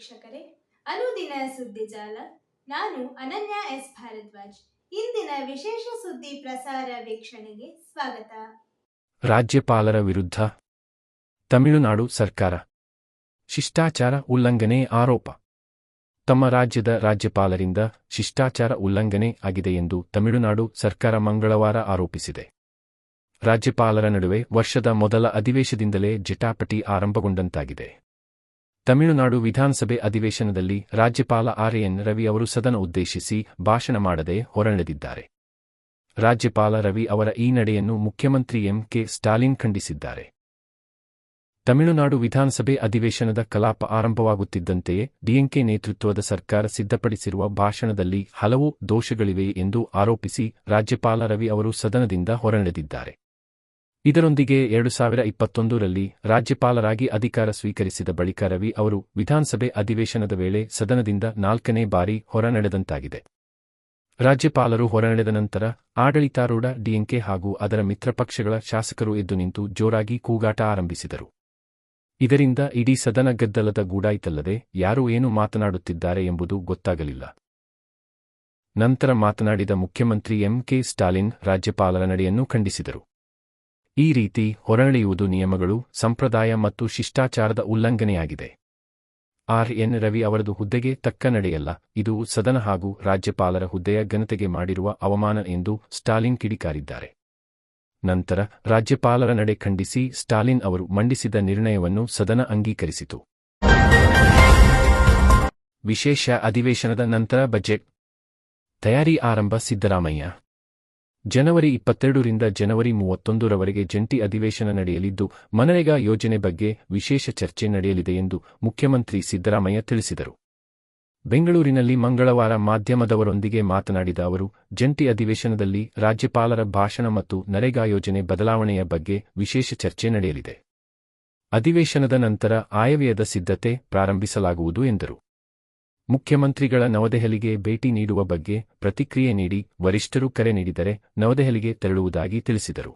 ವೀಕ್ಷಕರೇ, ಅನುದಿನ ಸುದ್ದಿ ಜಾಲ. ನಾನು ಅನನ್ಯ ಎಸ್. ಭಾರದ್ವಾಜ್. ಇಂದಿನ ವಿಶೇಷ ಸುದ್ದಿ ಪ್ರಸಾರ ವೀಕ್ಷಣೆಗೆ ಸ್ವಾಗತ. ರಾಜ್ಯಪಾಲರ ವಿರುದ್ಧ ತಮಿಳುನಾಡು ಸರ್ಕಾರ. ಶಿಷ್ಟಾಚಾರ ಉಲ್ಲಂಘನೆ ಆರೋಪ. ತಮ್ಮ ರಾಜ್ಯದ ರಾಜ್ಯಪಾಲರಿಂದ ಶಿಷ್ಟಾಚಾರ ಉಲ್ಲಂಘನೆ ಆಗಿದೆ ಎಂದು ತಮಿಳುನಾಡು ಸರ್ಕಾರ ಮಂಗಳವಾರ ಆರೋಪಿಸಿದೆ. ರಾಜ್ಯಪಾಲರ ನಡುವೆ ವರ್ಷದ ಮೊದಲ ಅಧಿವೇಶದಿಂದಲೇ ಜಟಾಪಟಿ ಆರಂಭಗೊಂಡಂತಾಗಿದೆ. ತಮಿಳುನಾಡು ವಿಧಾನಸಭೆ ಅಧಿವೇಶನದಲ್ಲಿ ರಾಜ್ಯಪಾಲ ಆರ್ ಎನ್ ರವಿ ಅವರು ಸದನ ಉದ್ದೇಶಿಸಿ ಭಾಷಣ ಮಾಡದೆ ಹೊರನಡೆದಿದ್ದಾರೆ. ರಾಜ್ಯಪಾಲ ರವಿ ಅವರ ಈ ನಡೆಯನ್ನು ಮುಖ್ಯಮಂತ್ರಿ ಎಂ ಕೆ ಸ್ಟಾಲಿನ್ ಖಂಡಿಸಿದ್ದಾರೆ. ತಮಿಳುನಾಡು ವಿಧಾನಸಭೆ ಅಧಿವೇಶನದ ಕಲಾಪ ಆರಂಭವಾಗುತ್ತಿದ್ದಂತೆಯೇ ಡಿಎಂಕೆ ನೇತೃತ್ವದ ಸರ್ಕಾರ ಸಿದ್ಧಪಡಿಸಿರುವ ಭಾಷಣದಲ್ಲಿ ಹಲವು ದೋಷಗಳಿವೆ ಎಂದು ಆರೋಪಿಸಿ ರಾಜ್ಯಪಾಲ ರವಿ ಅವರು ಸದನದಿಂದ ಹೊರನಡೆದಿದ್ದಾರೆ. ಇದರೊಂದಿಗೆ ಎರಡು ಸಾವಿರ ಇಪ್ಪತ್ತೊಂದರಲ್ಲಿ ರಾಜ್ಯಪಾಲರಾಗಿ ಅಧಿಕಾರ ಸ್ವೀಕರಿಸಿದ ಬಳಿಕ ರವಿ ಅವರು ವಿಧಾನಸಭೆ ಅಧಿವೇಶನದ ವೇಳೆ ಸದನದಿಂದ ನಾಲ್ಕನೇ ಬಾರಿ ಹೊರನಡೆದಂತಾಗಿದೆ. ರಾಜ್ಯಪಾಲರು ಹೊರನಡೆದ ನಂತರ ಆಡಳಿತಾರೂಢ ಡಿಎಂಕೆ ಹಾಗೂ ಅದರ ಮಿತ್ರಪಕ್ಷಗಳ ಶಾಸಕರು ಎದ್ದು ನಿಂತು ಜೋರಾಗಿ ಕೂಗಾಟ ಆರಂಭಿಸಿದರು. ಇದರಿಂದ ಇಡೀ ಸದನ ಗದ್ದಲದ ಗೂಡಾಯಿತಲ್ಲದೆ ಯಾರು ಏನು ಮಾತನಾಡುತ್ತಿದ್ದಾರೆ ಎಂಬುದು ಗೊತ್ತಾಗಲಿಲ್ಲ. ನಂತರ ಮಾತನಾಡಿದ ಮುಖ್ಯಮಂತ್ರಿ ಎಂಕೆ ಸ್ಟಾಲಿನ್ ರಾಜ್ಯಪಾಲರ ನಡೆಯನ್ನು ಖಂಡಿಸಿದರು. ಈ ರೀತಿ ಹೊರಳೆಯುವುದು ನಿಯಮಗಳು, ಸಂಪ್ರದಾಯ ಮತ್ತು ಶಿಷ್ಟಾಚಾರದ ಉಲ್ಲಂಘನೆಯಾಗಿದೆ. ಆರ್ ಎನ್ ರವಿ ಅವರದು ಹುದ್ದೆಗೆ ತಕ್ಕ ನಡೆಯಲ್ಲ, ಇದು ಸದನ ಹಾಗೂ ರಾಜ್ಯಪಾಲರ ಹುದ್ದೆಯ ಘನತೆಗೆ ಮಾಡಿರುವ ಅವಮಾನ ಎಂದು ಸ್ಟಾಲಿನ್ ಕಿಡಿಕಾರಿದ್ದಾರೆ. ನಂತರ ರಾಜ್ಯಪಾಲರ ನಡೆ ಖಂಡಿಸಿ ಸ್ಟಾಲಿನ್ ಅವರು ಮಂಡಿಸಿದ ನಿರ್ಣಯವನ್ನು ಸದನ ಅಂಗೀಕರಿಸಿತು. ವಿಶೇಷ ಅಧಿವೇಶನದ ನಂತರ ಬಜೆಟ್. ತಯಾರಿ ಆರಂಭ ಸಿದ್ದರಾಮಯ್ಯ. ಜನವರಿ ಇಪ್ಪತ್ತೆರಡರಿಂದ ಜನವರಿ ಮೂವತ್ತೊಂದರವರೆಗೆ ಜಂಟಿ ಅಧಿವೇಶನ ನಡೆಯಲಿದ್ದು, ಮನರೇಗಾ ಯೋಜನೆ ಬಗ್ಗೆ ವಿಶೇಷ ಚರ್ಚೆ ನಡೆಯಲಿದೆ ಎಂದು ಮುಖ್ಯಮಂತ್ರಿ ಸಿದ್ದರಾಮಯ್ಯ ತಿಳಿಸಿದರು. ಬೆಂಗಳೂರಿನಲ್ಲಿ ಮಂಗಳವಾರ ಮಾಧ್ಯಮದವರೊಂದಿಗೆ ಮಾತನಾಡಿದ ಅವರು, ಜಂಟಿ ಅಧಿವೇಶನದಲ್ಲಿ ರಾಜ್ಯಪಾಲರ ಭಾಷಣ ಮತ್ತು ನರೇಗಾ ಯೋಜನೆ ಬದಲಾವಣೆಯ ಬಗ್ಗೆ ವಿಶೇಷ ಚರ್ಚೆ ನಡೆಯಲಿದೆ. ಅಧಿವೇಶನದ ನಂತರ ಆಯವ್ಯಯದ ಸಿದ್ಧತೆ ಪ್ರಾರಂಭಿಸಲಾಗುವುದು ಎಂದರು. ಮುಖ್ಯಮಂತ್ರಿಗಳ ನವದೆಹಲಿಗೆ ಭೇಟಿ ನೀಡುವ ಬಗ್ಗೆ ಪ್ರತಿಕ್ರಿಯೆ ನೀಡಿ ವರಿಷ್ಠರು ಕರೆ ನೀಡಿದರೆ ನವದೆಹಲಿಗೆ ತೆರಳುವುದಾಗಿ ತಿಳಿಸಿದರು.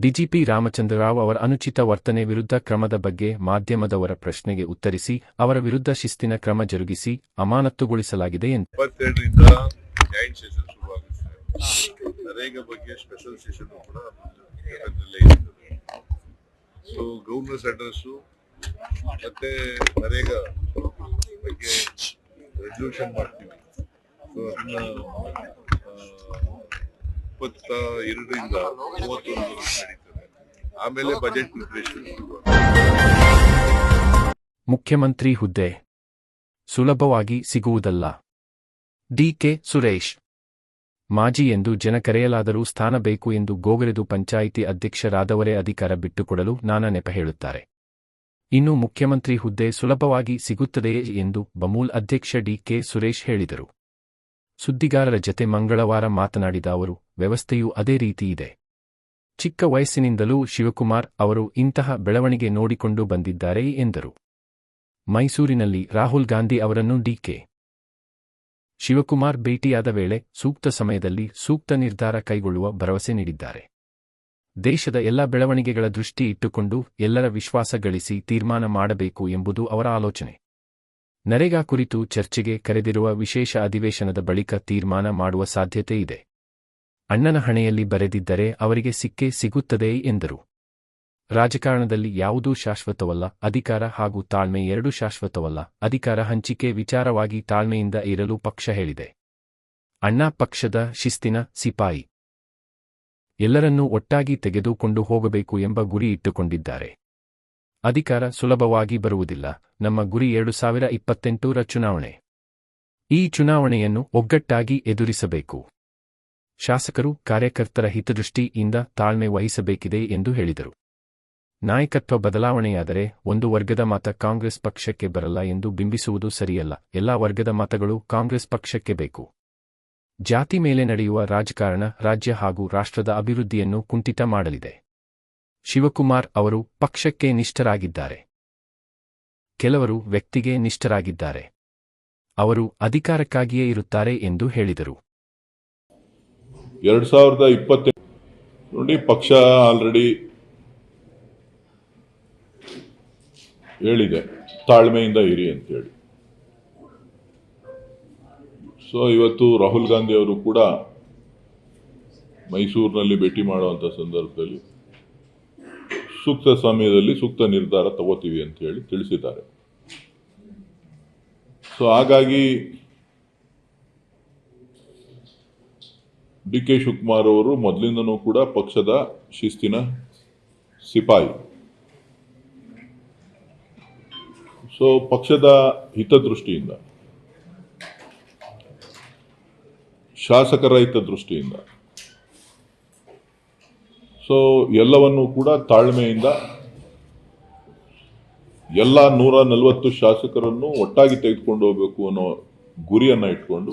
ಡಿಜಿಪಿ ರಾಮಚಂದ್ರ ರಾವ್ ಅವರ ಅನುಚಿತ ವರ್ತನೆ ವಿರುದ್ಧ ಕ್ರಮದ ಬಗ್ಗೆ ಮಾಧ್ಯಮದವರ ಪ್ರಶ್ನೆಗೆ ಉತ್ತರಿಸಿ, ಅವರ ವಿರುದ್ಧ ಶಿಸ್ತಿನ ಕ್ರಮ ಜರುಗಿಸಿ ಅಮಾನತುಗೊಳಿಸಲಾಗಿದೆ ಎಂದರು ರೆಸಲ್ಯೂಷನ್ ಮಾಡ್ತೀವಿ. ಸೊ ಅದನ್ನ ಇಪ್ಪತ್ತ ಎರಡರಿಂದ ಮೂವತ್ತೊಂದು ನಡೀತದೆ. ಆಮೇಲೆ ಬಜೆಟ್ ಪ್ರಿಪರೇಷನ್ ಮುಖ್ಯಮಂತ್ರಿ ಹುದ್ದೆ. ಸುಲಭವಾಗಿ ಸಿಗುವುದಲ್ಲ. ಡಿಕೆ ಸುರೇಶ್. ಮಾಜಿ ಎಂದು ಜನ ಕರೆಯಲಾದರೂ ಸ್ಥಾನ ಬೇಕು ಎಂದು ಗೋಗರೆದು ಪಂಚಾಯಿತಿ ಅಧ್ಯಕ್ಷರಾದವರೇ ಅಧಿಕಾರ ಬಿಟ್ಟುಕೊಡಲು ನಾನಾ ನೆಪ ಹೇಳುತ್ತಾರೆ. ಇನ್ನು ಮುಖ್ಯಮಂತ್ರಿ ಹುದ್ದೆ ಸುಲಭವಾಗಿ ಸಿಗುತ್ತದೆಯೇ ಎಂದು ಬಮೂಲ್ ಅಧ್ಯಕ್ಷ ಡಿಕೆ ಸುರೇಶ್ ಹೇಳಿದರು. ಸುದ್ದಿಗಾರರ ಜತೆ ಮಂಗಳವಾರ ಮಾತನಾಡಿದ ಅವರು, ವ್ಯವಸ್ಥೆಯೂ ಅದೇ ರೀತಿ ಇದೆ. ಚಿಕ್ಕ ವಯಸ್ಸಿನಿಂದಲೂ ಶಿವಕುಮಾರ್ ಅವರು ಇಂತಹ ಬೆಳವಣಿಗೆ ನೋಡಿಕೊಂಡು ಬಂದಿದ್ದಾರೆ ಎಂದರು. ಮೈಸೂರಿನಲ್ಲಿ ರಾಹುಲ್ ಗಾಂಧಿ ಅವರನ್ನು ಡಿಕೆ ಶಿವಕುಮಾರ್ ಭೇಟಿಯಾದ ವೇಳೆ ಸೂಕ್ತ ಸಮಯದಲ್ಲಿ ಸೂಕ್ತ ನಿರ್ಧಾರ ಕೈಗೊಳ್ಳುವ ಭರವಸೆ ನೀಡಿದ್ದಾರೆ. ದೇಶದ ಎಲ್ಲ ಬೆಳವಣಿಗೆಗಳ ದೃಷ್ಟಿ ಇಟ್ಟುಕೊಂಡು ಎಲ್ಲರ ವಿಶ್ವಾಸ ಗಳಿಸಿ ತೀರ್ಮಾನ ಮಾಡಬೇಕು ಎಂಬುದು ಅವರ ಆಲೋಚನೆ. ನರೇಗಾ ಕುರಿತು ಚರ್ಚೆಗೆ ಕರೆದಿರುವ ವಿಶೇಷ ಅಧಿವೇಶನದ ಬಳಿಕ ತೀರ್ಮಾನ ಮಾಡುವ ಸಾಧ್ಯತೆ ಇದೆ. ಅಣ್ಣನ ಹಣೆಯಲ್ಲಿ ಬರೆದಿದ್ದರೆ ಅವರಿಗೆ ಸಿಕ್ಕೇ ಸಿಗುತ್ತದೆ ಎಂದರು. ರಾಜಕಾರಣದಲ್ಲಿ ಯಾವುದೂ ಶಾಶ್ವತವಲ್ಲ, ಅಧಿಕಾರ ಹಾಗೂ ತಾಳ್ಮೆ ಎರಡೂ ಶಾಶ್ವತವಲ್ಲ, ಅಧಿಕಾರ ಹಂಚಿಕೆ ವಿಚಾರವಾಗಿ ತಾಳ್ಮೆಯಿಂದ ಇರಲು ಪಕ್ಷ ಹೇಳಿದೆ. ಅಣ್ಣಾ ಪಕ್ಷದ ಶಿಸ್ತಿನ ಸಿಪಾಯಿ. ಎಲ್ಲರನ್ನೂ ಒಟ್ಟಾಗಿ ತೆಗೆದುಕೊಂಡು ಹೋಗಬೇಕು ಎಂಬ ಗುರಿ ಇಟ್ಟುಕೊಂಡಿದ್ದಾರೆ. ಅಧಿಕಾರ ಸುಲಭವಾಗಿ ಬರುವುದಿಲ್ಲ. ನಮ್ಮ ಗುರಿ ಎರಡು ಸಾವಿರ ಇಪ್ಪತ್ತೆಂಟರ ಚುನಾವಣೆ. ಈ ಚುನಾವಣೆಯನ್ನು ಒಗ್ಗಟ್ಟಾಗಿ ಎದುರಿಸಬೇಕು. ಶಾಸಕರು, ಕಾರ್ಯಕರ್ತರ ಹಿತದೃಷ್ಟಿಯಿಂದ ತಾಳ್ಮೆ ವಹಿಸಬೇಕಿದೆ ಎಂದು ಹೇಳಿದರು. ನಾಯಕತ್ವ ಬದಲಾವಣೆಯಾದರೆ ಒಂದು ವರ್ಗದ ಮತ ಕಾಂಗ್ರೆಸ್ ಪಕ್ಷಕ್ಕೆ ಬರಲ್ಲ ಎಂದು ಬಿಂಬಿಸುವುದು ಸರಿಯಲ್ಲ. ಎಲ್ಲಾ ವರ್ಗದ ಮತಗಳು ಕಾಂಗ್ರೆಸ್ ಪಕ್ಷಕ್ಕೆ ಬೇಕು. ಜಾತಿ ಮೇಲೆ ನಡೆಯುವ ರಾಜಕಾರಣ ರಾಜ್ಯ ಹಾಗೂ ರಾಷ್ಟ್ರದ ಅಭಿವೃದ್ಧಿಯನ್ನು ಕುಂಠಿತ ಮಾಡಲಿದೆ. ಶಿವಕುಮಾರ್ ಅವರು ಪಕ್ಷಕ್ಕೆ ನಿಷ್ಠರಾಗಿದ್ದಾರೆ. ಕೆಲವರು ವ್ಯಕ್ತಿಗೆ ನಿಷ್ಠರಾಗಿದ್ದಾರೆ. ಅವರು ಅಧಿಕಾರಕ್ಕಾಗಿಯೇ ಇರುತ್ತಾರೆ ಎಂದು ಹೇಳಿದರು. ಎರಡ್ ಸಾವಿರದ ಇಪ್ಪತ್ತೆಂಟು ನೋಡಿ ಪಕ್ಷ ಆಲ್ರೆಡಿ ಹೇಳಿದೆ. ತಾಳ್ಮೆಯಿಂದ ಇರಿ ಅಂತೇಳಿ. ಸೊ ಇವತ್ತು ರಾಹುಲ್ ಗಾಂಧಿ ಅವರು ಕೂಡ ಮೈಸೂರಿನಲ್ಲಿ ಭೇಟಿ ಮಾಡುವಂಥ ಸಂದರ್ಭದಲ್ಲಿ ಸೂಕ್ತ ಸಮಯದಲ್ಲಿ ಸೂಕ್ತ ನಿರ್ಧಾರ ತಗೋತೀವಿ ಅಂತ ಹೇಳಿ ತಿಳಿಸಿದ್ದಾರೆ. ಸೊ ಹಾಗಾಗಿ ಡಿ ಕೆ ಶಿವಕುಮಾರ್ ಅವರು ಮೊದಲಿಂದನೂ ಕೂಡ ಪಕ್ಷದ ಶಿಸ್ತಿನ ಸಿಪಾಯಿ. ಸೊ ಪಕ್ಷದ ಹಿತದೃಷ್ಟಿಯಿಂದ ಶಾಸಕರ ಹಿತದೃಷ್ಟಿಯಿಂದ ಸೊ ಎಲ್ಲವನ್ನೂ ಕೂಡ ತಾಳ್ಮೆಯಿಂದ ಎಲ್ಲ ನೂರ ನಲವತ್ತು ಶಾಸಕರನ್ನು ಒಟ್ಟಾಗಿ ತೆಗೆದುಕೊಂಡು ಹೋಗಬೇಕು ಅನ್ನೋ ಗುರಿಯನ್ನು ಇಟ್ಕೊಂಡು